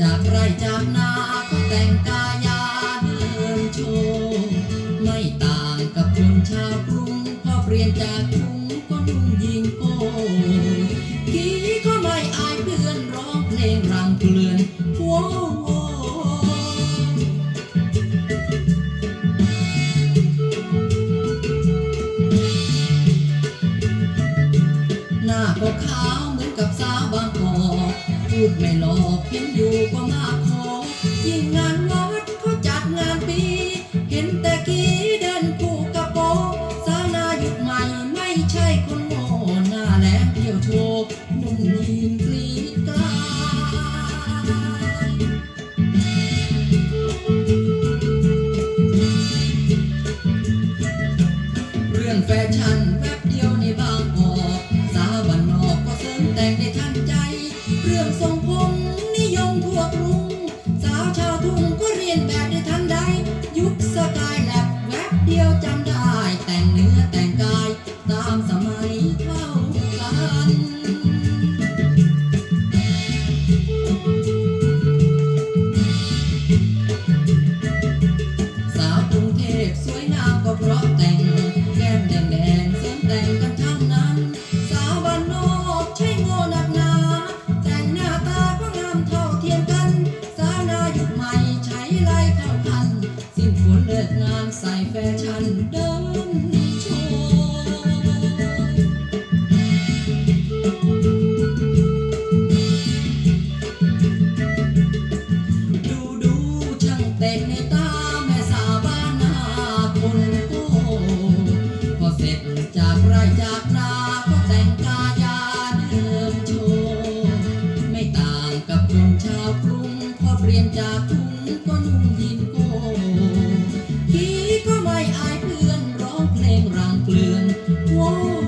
จากไร่จากนาก็แต่งกายเดินโชว์ไม่ต่างกับคนชาวกรุงพอเปลี่ยนจากกรุก็นุ่งยิงโกกีก็ไม่อายเพื่อนร้องเพลงรำเกลือนโว้ น้าก็ขาวเหมือนกับสาวบางกอกพูดไม่หลอกเห็นอยู่ก็มากพอยิ่งงานวัดเขาจัดงานปี เห็นแต่กี้เดินคู่กับโปงสาวนาหยุดใหม่ไม่ใช่คนโง่หน้าแหลมเที่ยวโชว์นุ่มยีนกรีดกาเรื่องแฟชั่น ยนแบบได้ทันใดยุคสกายแลบแวบเดียวจำได้ แต่งเนื้อแต่งกาย แฟชั่นดินโชว์ดูดูช่างแต่งในตาแม่สาวนาคนโก้พอเสร็จจากไรจากนาก็แต่งกายเดิมโชว์ไม่ต่างกับคนชาวกรุงพอเรียนจากทุ่งก็นุ่ง Whoa.